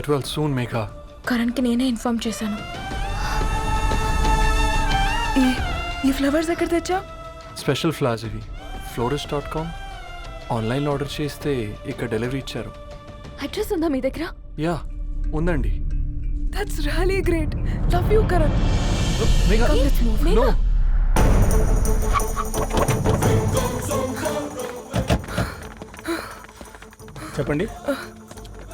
Get well soon Megha కరణ్కి నేనే inform చేశాను. ఈ ఈ ఫ్లవర్స్ ఎక్కడ తెచ్చా స్పెషల్ ఫ్లాస్ ఇవి. ఫ్లోరిస్ట్ డాట్ కామ్ ఆన్లైన్లో ఆర్డర్ చేస్తే ఇక్కడ డెలివరీ ఇచ్చారు. అడ్రస్ ఉందా మీ దగ్గర? యా ఉందండి. That's really great love you Karan. Megha no చెప్పండి.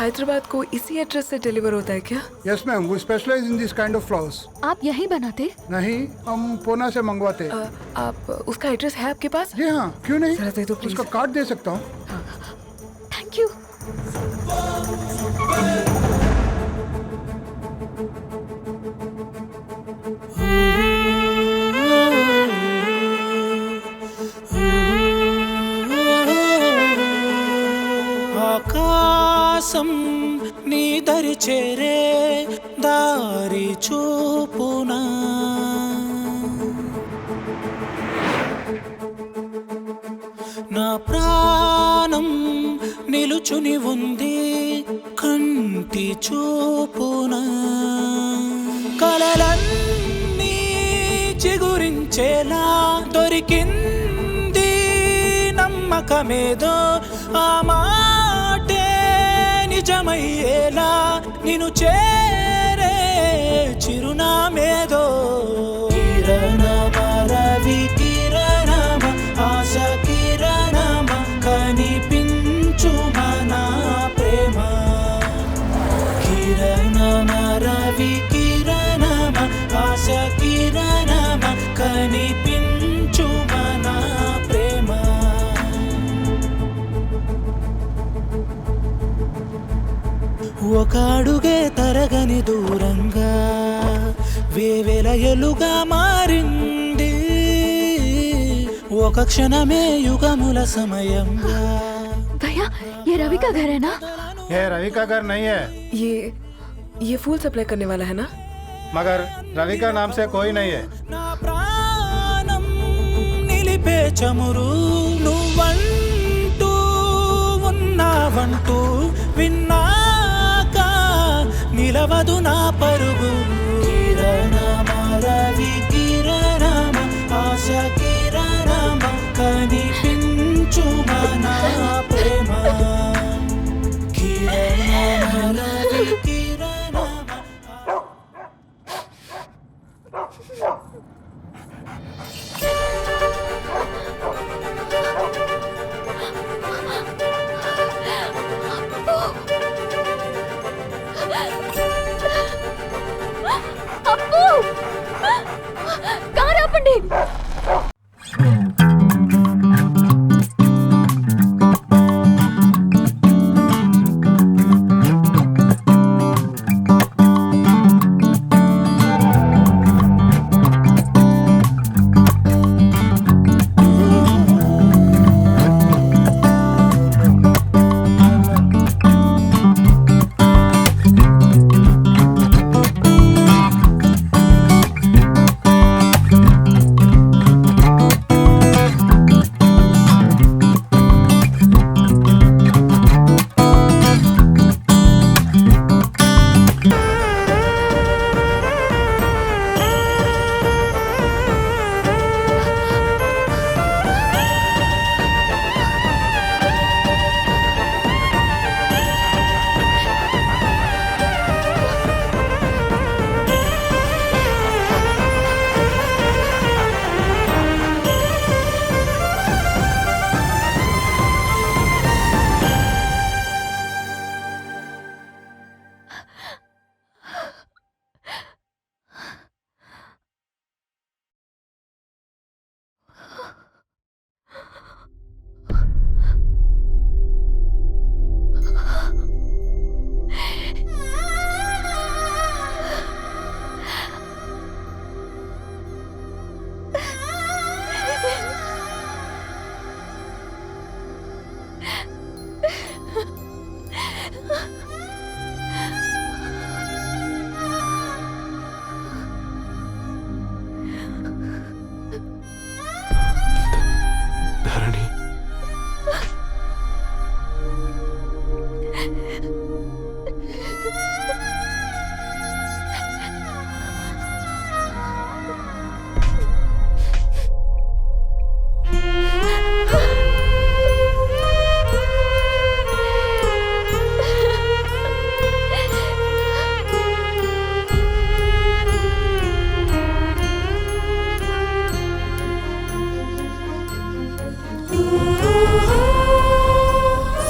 हैदराबाद को इसी एड्रेस से डिलीवर होता है क्या? Yes ma'am we specialize in this kind of flowers आप यही बनाते? नहीं हम पोना से मंगवाते। आ, आप उसका एड्रेस है आपके पास? जी हाँ क्यों नहीं? दे दो उसका कार्ड दे सकता हूँ। हाँ, हाँ। थैंक यू ధ్యానం నిలుచుని ఉంది కంటి చూపునా. కలలన్నీ చిగురించేలా దొరికింది నమ్మకమేదో ఆ మాటే నిజమయ్యేలా నిను చేరే చిరునామేదో. కిరణ రవి కిరణ ఆశ ఒక అడుగే తరగని దూరంగా వేవేల ఎలుగా మారింది ఒక క్షణమే యుగముల సమయంగా भैया ये रवि का घर है ना ये रवि का घर नहीं है ये ये फूल सप्लाई करने वाला है ना मगर रवि का नाम से कोई नहीं है నా ప్రాణం నిలిపే చమురు నువ్వంటూ ఉన్నావంటూ విన్నాక నిలవదు నా పరి